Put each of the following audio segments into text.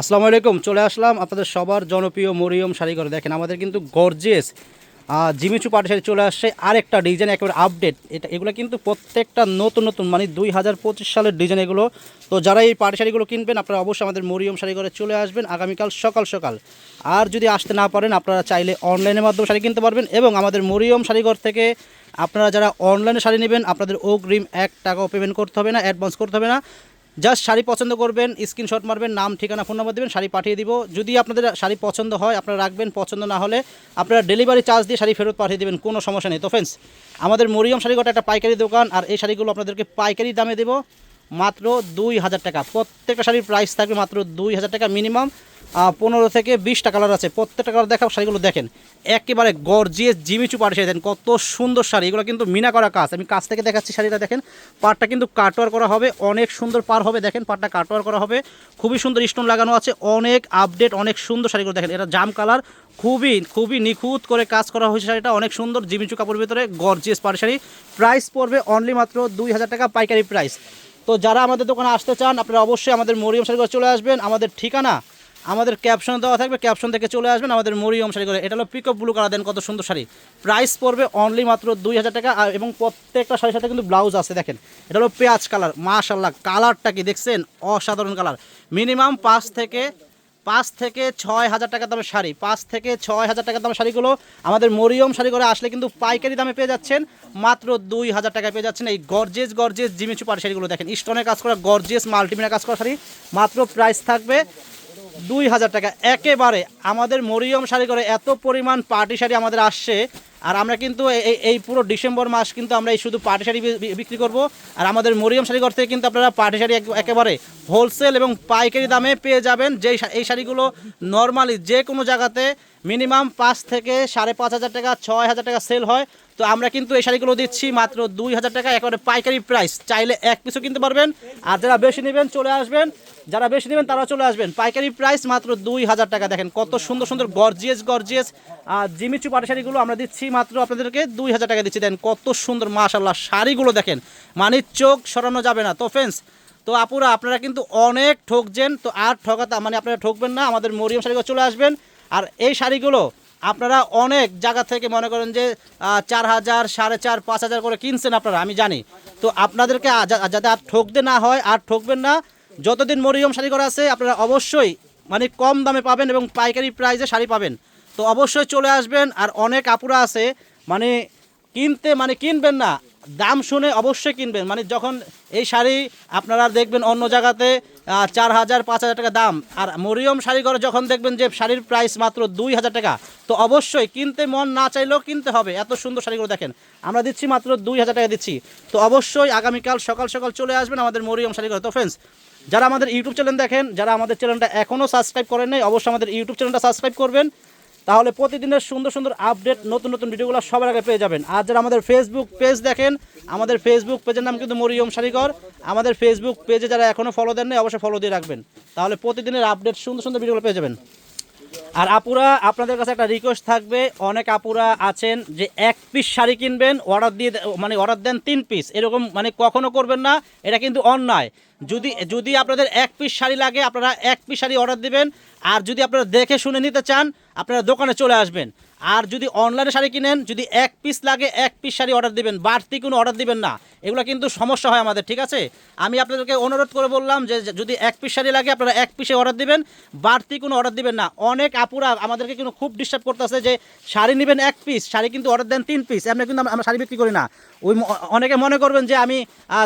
আসসালামু আলাইকুম, চলে আসলাম আপনাদের সবার জনপ্রিয় মরিয়ম শাড়িঘর। দেখেন, আমাদের কিন্তু গর্জেস জিমিচু পাটি শাড়ি চলে আসছে। আরেকটা ডিজাইন একেবারে আপডেট এটা, এগুলো কিন্তু প্রত্যেকটা নতুন নতুন মানে দুই হাজার পঁচিশ সালের ডিজাইন এগুলো। তো যারা এই পাটি শাড়িগুলো কিনবেন, আপনারা অবশ্যই আমাদের মরিয়ম শাড়িঘরে চলে আসবেন আগামীকাল সকাল সকাল। আর যদি আসতে না পারেন, আপনারা চাইলে অনলাইনের মাধ্যমে শাড়ি কিনতে পারবেন এবং আমাদের মরিয়ম শাড়িঘর থেকে আপনারা যারা অনলাইনে শাড়ি নেবেন, আপনাদের অগ্রিম এক টাকাও পেমেন্ট করতে হবে না অ্যাডভান্স করতে হবে না। জাস্ট শাড়ি পছন্দ করবেন, স্ক্রিনশট মারবেন, নাম, ঠিকানা, ফোন নম্বর দেবেন, শাড়ি পাঠিয়ে দিব। যদি আপনাদের শাড়ি পছন্দ হয়, আপনারা রাখবেন, পছন্দ না হলে আপনারা ডেলিভারি চার্জ দিয়ে শাড়ি ফেরত পাঠিয়ে দেবেন, কোনো সমস্যা নেই। তো ফ্রেন্ডস আমাদের মরিয়ম শাড়ি গোটা একটা পাইকারি দোকান, আর এই শাড়িগুলো আপনাদেরকে পাইকারি দামে দেবো। মাত্র দুই হাজার টাকা। প্রত্যেকটা শাড়ির প্রাইস থাকবে মাত্র দুই হাজার টাকা মিনিমাম পনেরো থেকে বিশটা কালার আছে। প্রত্যেকটা কালার দেখাও শাড়িগুলো দেখেন। একেবারে গর্জিয়াস জিমিচু পাড়ে শাড়ি দেন কত সুন্দর শাড়ি। এগুলো কিন্তু মিনা করা কাজ। আমি কাছ থেকে দেখাচ্ছি শাড়িটা দেখেন। পাটটা কিন্তু কাটওয়ার করা হবে। অনেক সুন্দর পার হবে দেখেন। পাড়টা কাটওয়ার করা হবে। খুবই সুন্দর স্টোন লাগানো আছে। অনেক আপডেট অনেক সুন্দর শাড়িগুলো দেখেন। এটা জাম কালার খুবই খুবই নিখুঁত করে কাজ করা হয়েছে শাড়িটা। অনেক সুন্দর জিমিচু কাপড়ের ভিতরে গর্জিয়াস পাড় শাড়ি। প্রাইস পড়বে অনলি মাত্র দুই হাজার টাকা পাইকারি প্রাইস তো যারা আমাদের দোকানে আসতে চান, আপনারা অবশ্যই আমাদের মরিয়ম শাড়িঘর চলে আসবেন। আমাদের ঠিকানা, আমাদের ক্যাপশন দেওয়া থাকবে ক্যাপশন থেকে চলে আসবেন আমাদের মরিয়ম শাড়ি করে এটা হলো পিকআপ ব্লু কালার দেন কত সুন্দর শাড়ি। প্রাইস পড়বে অনলি মাত্র দুই হাজার টাকা এবং প্রত্যেকটা শাড়ির সাথে কিন্তু ব্লাউজ আছে, দেখেন। এটা হলো পেঁয়াজ কালার মাশাল্লাহ কালারটা কি দেখছেন? অসাধারণ কালার মিনিমাম পাঁচ থেকে পাঁচ থেকে ছয় হাজার টাকা দামের শাড়ি। পাঁচ থেকে ছয় হাজার টাকা দামের শাড়িগুলো আমাদের মরিয়ম শাড়ি করে আসলে কিন্তু পাইকারি দামে পেয়ে যাচ্ছেন। মাত্র দুই হাজার টাকায় পেয়ে যাচ্ছেন এই গর্জেস গর্জেস জিমিচু পাড় শাড়িগুলো। দেখেন স্টোনের কাজ করা গর্জেস মাল্টিমিনা কাজ করা শাড়ি। মাত্র প্রাইস থাকবে দুই হাজার টাকা। একেবারে আমাদের মরিয়ম শাড়ি করে এত পরিমাণ পার্টি শাড়ি আমাদের আসছে। আর আমরা কিন্তু এই- পুরো ডিসেম্বর মাস কিন্তু আমরা এই শুধু পাটি শাড়ি বিক্রি করব। আর আমাদের মরিয়াম শাড়ি ঘর থেকে কিন্তু আপনারা পার্টি শাড়ি একেবারে হোলসেল এবং পাইকারি দামে পেয়ে যাবেন। যেই এই শাড়িগুলো নর্মালি যে কোনো জায়গাতে মিনিমাম পাঁচ থেকে সাড়ে পাঁচ হাজার টাকা, ছয় হাজার টাকা সেল হয়। তো আমরা কিন্তু এই শাড়িগুলো দিচ্ছি মাত্র দুই হাজার টাকা, একেবারে পাইকারি প্রাইস চাইলে এক পিসও কিনতে পারবেন। আর যারা বেশি নেবেন, চলে আসবেন। যারা বেশি নেবেন তারা চলে আসবেন। পাইকারি প্রাইস মাত্র দুই হাজার টাকা। দেখেন কত সুন্দর সুন্দর গর্জিয়াস গর্জিয়াস আর জিমিচু পাটি শাড়িগুলো আমরা দিচ্ছি মাত্র আপনাদেরকে দুই হাজার টাকা দিচ্ছি। দেন কত সুন্দর মাশাল্লাহ শাড়িগুলো দেখেন। মানে চোখ সরানো যাবে না। তো ফ্রেন্ডস তো আপুরা, আপনারা কিন্তু অনেক ঠকছেন। তো আর ঠকাতা মানে আপনারা ঠকবেন না। আমাদের মরিয়ম শাড়িগুলো চলে আসবেন। আর এই শাড়িগুলো আপনারা অনেক জায়গা থেকে মনে করেন যে চার হাজার, সাড়ে চার, পাঁচ হাজার করে কিনছেন আপনারা, আমি জানি। তো আপনাদেরকে যাতে আর ঠকতে না হয়, আর ঠকবেন না যতদিন মরিয়ম শাড়ি করা আছে, আপনারা অবশ্যই মানে কম দামে পাবেন এবং পাইকারি প্রাইসে শাড়ি পাবেন। তো অবশ্যই চলে আসবেন আর অনেক আপুরা আছে মানে কিনতে মানে কিনবেন না, দাম শুনে অবশ্যই কিনবেন। মানে যখন এই শাড়ি আপনারা দেখবেন অন্য জায়গাতে চার হাজার, পাঁচ হাজার টাকা দাম, আর মরিয়ম শাড়ি ঘরে যখন দেখবেন যে শাড়ির প্রাইস মাত্র দুই হাজার টাকা, তো অবশ্যই কিনতে মন না চাইলেও কিনতে হবে, এত সুন্দর শাড়িগুলো দেখেন। আমরা দিচ্ছি মাত্র দুই হাজার টাকা দিচ্ছি। তো অবশ্যই আগামীকাল সকাল সকাল চলে আসবেন আমাদের মরিয়ম শাড়ি ঘরে তো ফ্রেন্ডস যারা আমাদের ইউটিউব চ্যানেল দেখেন, যারা আমাদের চ্যানেলটা এখনও সাবস্ক্রাইব করেন নাই, অবশ্যই আমাদের ইউটিউব চ্যানেলটা সাবস্ক্রাইব করবেন। তাহলে প্রতিদিনের সুন্দর সুন্দর আপডেট নতুন নতুন ভিডিওগুলো সবার আগে পেয়ে যাবেন। আর যারা আমাদের ফেসবুক পেজ দেখেন, আমাদের ফেসবুক পেজের নাম কিন্তু মরিয়ম শাড়িঘর আমাদের ফেসবুক পেজে যারা এখনও ফলো দেন নাই, অবশ্যই ফলো দিয়ে রাখবেন। তাহলে প্রতিদিনের আপডেট সুন্দর সুন্দর ভিডিওগুলো পেয়ে যাবেন। আর আপুরা, আপনাদের কাছে একটা রিকোয়েস্ট থাকবে। অনেক আপুরা আছেন যে এক পিস শাড়ি কিনবেন অর্ডার দিয়ে মানে অর্ডার দেন তিন পিস এরকম মানে কখনো করবেন না, এটা কিন্তু অন্যায়। যদি যদি আপনাদের এক পিস শাড়ি লাগে, আপনারা এক পিস শাড়ি অর্ডার দিবেন। আর যদি আপনারা দেখে শুনে নিতে চান, আপনারা দোকানে চলে আসবেন। আর যদি অনলাইনে শাড়ি কিনেন, যদি এক পিস লাগে, এক পিস শাড়ি অর্ডার দিবেন। বাড়তি কোনো অর্ডার দিবেন না। এগুলো কিন্তু সমস্যা হয় আমাদের, ঠিক আছে? আমি আপনাদেরকে অনুরোধ করে বললাম যে যদি এক পিস শাড়ি লাগে, আপনারা এক পিসে অর্ডার দিবেন, বাড়তি কোনো অর্ডার দিবেন না। অনেক আপুরা আমাদেরকে কিন্তু খুব ডিস্টার্ব করতেছে যে শাড়ি নেবেন এক পিস শাড়ি কিন্তু অর্ডার দেন তিন পিস এমনি কিন্তু আমরা- আমরা শাড়ি বিক্রি করি না। ওই অনেকে মনে করবেন যে আমি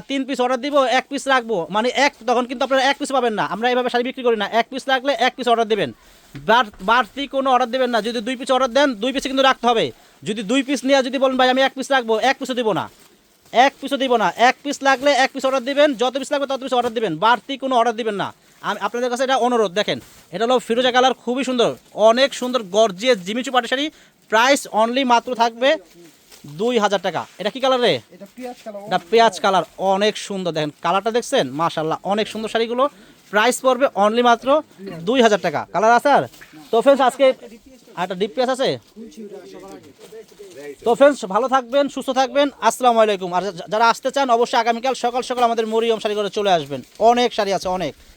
তিন পিস অর্ডার দিব, এক পিস রাখব। মানে এক, তখন কিন্তু আপনারা এক পিস পাবেন না। আমরা এইভাবে শাড়ি বিক্রি করি না। এক পিস লাগলে এক পিস অর্ডার দেবেন। বাড়- বাড়তি কোনো অর্ডার দেবেন না। যদি দুই পিস অর্ডার দেন, দুই পিসে কিন্তু রাখতে হবে। যদি দুই পিস নিয়ে যদি বলেন, ভাই, আমি এক পিস রাখব এক পিসও দিব না। এক পিসও দিব না। এক পিস লাগলে এক পিস অর্ডার দিবেন যত পিস লাগবে তত পিস অর্ডার দিবেন। বাড়তি কোনো অর্ডার দিবেন না। আমি আপনাদের কাছে এটা অনুরোধ দেখেন এটা হলো ফিরোজা কালার খুবই সুন্দর অনেক সুন্দর গর্জিয়াস জিমিচু পাটি শাড়ি। প্রাইস অনলি মাত্র থাকবে দুই হাজার টাকা। এটা কি কালার রে? এটা পেঁয়াজ কালার। এটা পেঁয়াজ কালার অনেক সুন্দর দেখেন কালারটা দেখছেন? মাশাল্লাহ অনেক সুন্দর শাড়িগুলো। প্রাইস পড়বে অনলি মাত্র দুই হাজার টাকা। কালার আছে আর? তো ফ্রেন্ডস আজকে একটা ডিপ পেঁয়াজ আছে? তো ফ্রেন্ডস ভালো থাকবেন, সুস্থ থাকবেন, আসসালামু আলাইকুম। আর যারা আসতে চান, অবশ্যই আগামীকাল সকাল সকাল আমাদের মরিয়ম শাড়ি করে চলে আসবেন। অনেক শাড়ি আছে, অনেক।